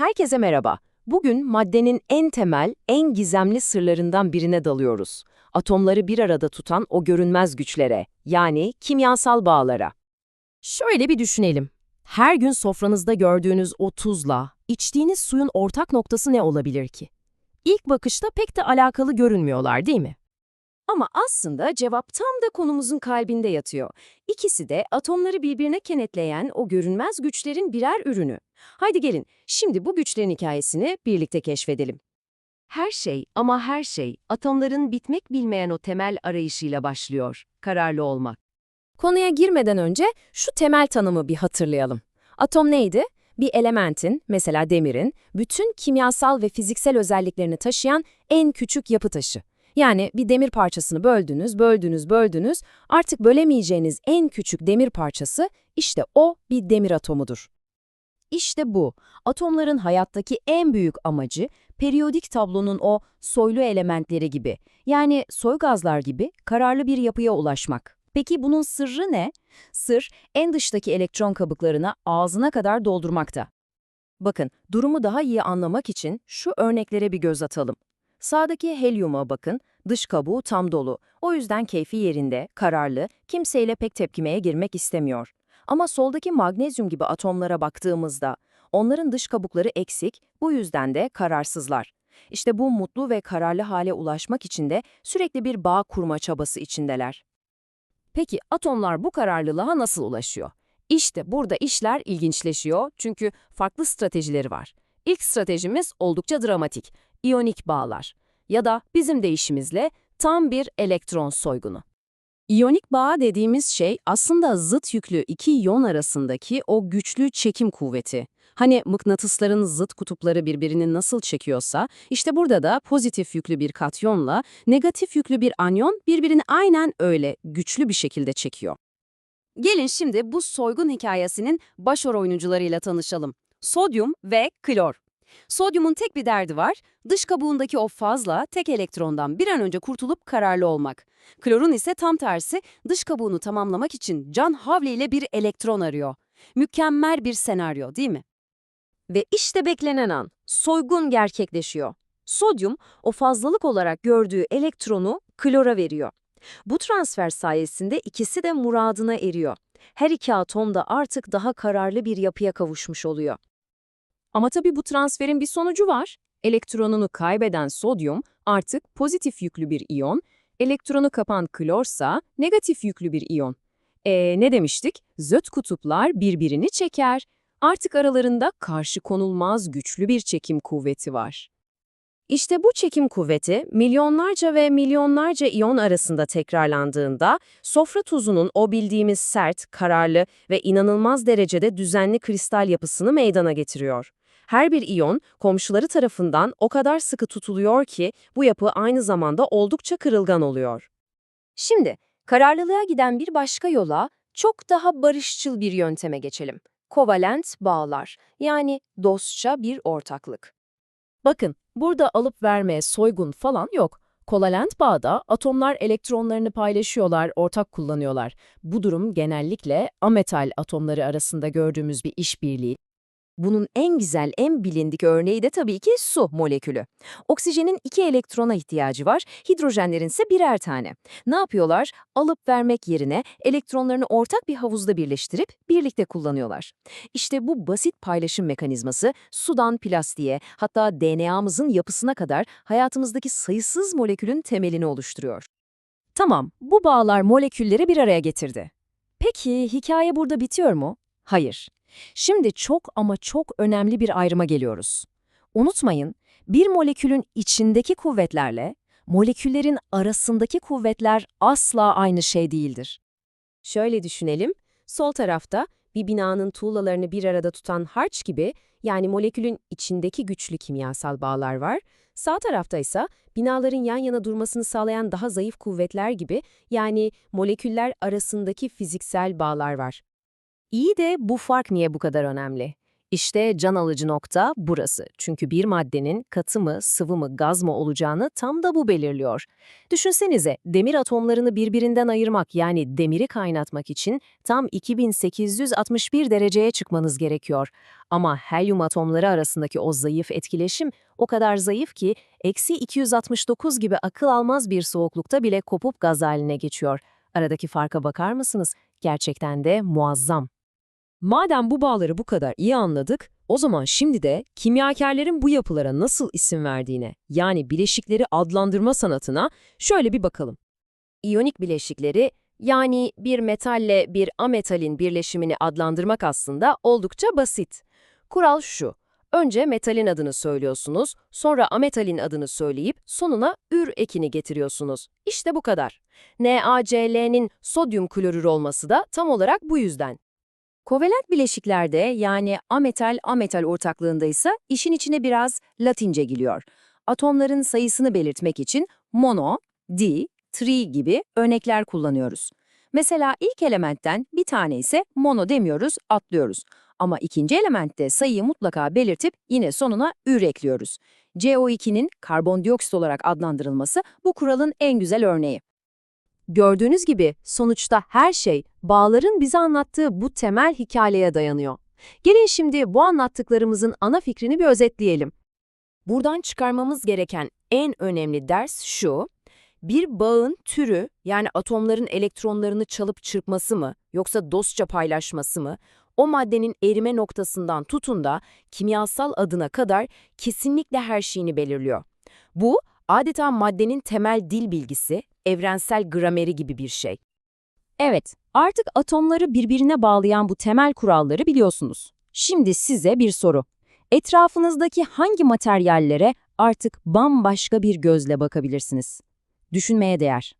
Herkese merhaba. Bugün maddenin en temel, en gizemli sırlarından birine dalıyoruz. Atomları bir arada tutan o görünmez güçlere, yani kimyasal bağlara. Şöyle bir düşünelim. Her gün sofranızda gördüğünüz o tuzla, içtiğiniz suyun ortak noktası ne olabilir ki? İlk bakışta pek de alakalı görünmüyorlar değil mi? Ama aslında cevap tam da konumuzun kalbinde yatıyor. İkisi de atomları birbirine kenetleyen o görünmez güçlerin birer ürünü. Haydi gelin, şimdi bu güçlerin hikayesini birlikte keşfedelim. Her şey ama her şey atomların bitmek bilmeyen o temel arayışıyla başlıyor. Kararlı olmak. Konuya girmeden önce şu temel tanımı bir hatırlayalım. Atom neydi? Bir elementin, mesela demirin, bütün kimyasal ve fiziksel özelliklerini taşıyan en küçük yapı taşı. Yani bir demir parçasını böldünüz, böldünüz, böldünüz, artık bölemeyeceğiniz en küçük demir parçası işte o bir demir atomudur. İşte bu, atomların hayattaki en büyük amacı periyodik tablonun o soylu elementleri gibi, yani soy gazlar gibi kararlı bir yapıya ulaşmak. Peki bunun sırrı ne? Sır, en dıştaki elektron kabuklarına ağzına kadar doldurmakta. Bakın, durumu daha iyi anlamak için şu örneklere bir göz atalım. Sağdaki helyuma bakın, dış kabuğu tam dolu. O yüzden keyfi yerinde, kararlı, kimseyle pek tepkimeye girmek istemiyor. Ama soldaki magnezyum gibi atomlara baktığımızda, onların dış kabukları eksik, bu yüzden de kararsızlar. İşte bu mutlu ve kararlı hale ulaşmak için de sürekli bir bağ kurma çabası içindeler. Peki atomlar bu kararlılığa nasıl ulaşıyor? İşte burada işler ilginçleşiyor çünkü farklı stratejileri var. İlk stratejimiz oldukça dramatik, iyonik bağlar ya da bizim deyişimizle tam bir elektron soygunu. İyonik bağ dediğimiz şey aslında zıt yüklü iki iyon arasındaki o güçlü çekim kuvveti. Hani mıknatısların zıt kutupları birbirini nasıl çekiyorsa, işte burada da pozitif yüklü bir katyonla negatif yüklü bir anyon birbirini aynen öyle güçlü bir şekilde çekiyor. Gelin şimdi bu soygun hikayesinin başrol oyuncularıyla tanışalım. Sodyum ve klor. Sodyumun tek bir derdi var, dış kabuğundaki o fazla tek elektrondan bir an önce kurtulup kararlı olmak. Klorun ise tam tersi, dış kabuğunu tamamlamak için can havliyle bir elektron arıyor. Mükemmel bir senaryo değil mi? Ve işte beklenen an, soygun gerçekleşiyor. Sodyum, o fazlalık olarak gördüğü elektronu klora veriyor. Bu transfer sayesinde ikisi de muradına eriyor. Her iki atom da artık daha kararlı bir yapıya kavuşmuş oluyor. Ama tabii bu transferin bir sonucu var. Elektronunu kaybeden sodyum artık pozitif yüklü bir iyon, elektronu kapan klorsa negatif yüklü bir iyon. E ne demiştik? Zöt kutuplar birbirini çeker. Artık aralarında karşı konulmaz güçlü bir çekim kuvveti var. İşte bu çekim kuvveti milyonlarca ve milyonlarca iyon arasında tekrarlandığında sofra tuzunun o bildiğimiz sert, kararlı ve inanılmaz derecede düzenli kristal yapısını meydana getiriyor. Her bir iyon komşuları tarafından o kadar sıkı tutuluyor ki bu yapı aynı zamanda oldukça kırılgan oluyor. Şimdi kararlılığa giden bir başka yola çok daha barışçıl bir yönteme geçelim. Kovalent bağlar yani dostça bir ortaklık. Bakın burada alıp verme, soygun falan yok. Kovalent bağda atomlar elektronlarını paylaşıyorlar, ortak kullanıyorlar. Bu durum genellikle ametal atomları arasında gördüğümüz bir işbirliği. Bunun en güzel, en bilindik örneği de tabii ki su molekülü. Oksijenin iki elektrona ihtiyacı var, hidrojenlerin ise birer tane. Ne yapıyorlar? Alıp vermek yerine elektronlarını ortak bir havuzda birleştirip birlikte kullanıyorlar. İşte bu basit paylaşım mekanizması sudan plastiğe, hatta DNA'mızın yapısına kadar hayatımızdaki sayısız molekülün temelini oluşturuyor. Tamam, bu bağlar molekülleri bir araya getirdi. Peki hikaye burada bitiyor mu? Hayır. Şimdi çok ama çok önemli bir ayrıma geliyoruz. Unutmayın, bir molekülün içindeki kuvvetlerle moleküllerin arasındaki kuvvetler asla aynı şey değildir. Şöyle düşünelim, sol tarafta bir binanın tuğlalarını bir arada tutan harç gibi yani molekülün içindeki güçlü kimyasal bağlar var. Sağ tarafta ise binaların yan yana durmasını sağlayan daha zayıf kuvvetler gibi yani moleküller arasındaki fiziksel bağlar var. İyi de bu fark niye bu kadar önemli? İşte can alıcı nokta burası. Çünkü bir maddenin katı mı, sıvı mı, gaz mı olacağını tam da bu belirliyor. Düşünsenize, demir atomlarını birbirinden ayırmak yani demiri kaynatmak için tam 2861 dereceye çıkmanız gerekiyor. Ama helyum atomları arasındaki o zayıf etkileşim o kadar zayıf ki eksi 269 gibi akıl almaz bir soğuklukta bile kopup gaz haline geçiyor. Aradaki farka bakar mısınız? Gerçekten de muazzam. Madem bu bağları bu kadar iyi anladık, o zaman şimdi de kimyakerlerin bu yapılara nasıl isim verdiğine, yani bileşikleri adlandırma sanatına şöyle bir bakalım. İyonik bileşikleri, yani bir metalle bir ametalin birleşimini adlandırmak aslında oldukça basit. Kural şu, önce metalin adını söylüyorsunuz, sonra ametalin adını söyleyip sonuna ür ekini getiriyorsunuz. İşte bu kadar. NaCl'nin sodyum klorür olması da tam olarak bu yüzden. Kovalent bileşiklerde yani ametal-ametal ortaklığında ise işin içine biraz Latince giriyor. Atomların sayısını belirtmek için mono, di, tri gibi örnekler kullanıyoruz. Mesela ilk elementten bir tane ise mono demiyoruz, atlıyoruz. Ama ikinci elementte sayıyı mutlaka belirtip yine sonuna ür ekliyoruz. CO2'nin karbondioksit olarak adlandırılması bu kuralın en güzel örneği. Gördüğünüz gibi sonuçta her şey bağların bize anlattığı bu temel hikayeye dayanıyor. Gelin şimdi bu anlattıklarımızın ana fikrini bir özetleyelim. Buradan çıkarmamız gereken en önemli ders şu, bir bağın türü yani atomların elektronlarını çalıp çırpması mı yoksa dostça paylaşması mı, o maddenin erime noktasından tutun da kimyasal adına kadar kesinlikle her şeyini belirliyor. Bu adeta maddenin temel dil bilgisi, evrensel grameri gibi bir şey. Evet, artık atomları birbirine bağlayan bu temel kuralları biliyorsunuz. Şimdi size bir soru. Etrafınızdaki hangi materyallere artık bambaşka bir gözle bakabilirsiniz? Düşünmeye değer.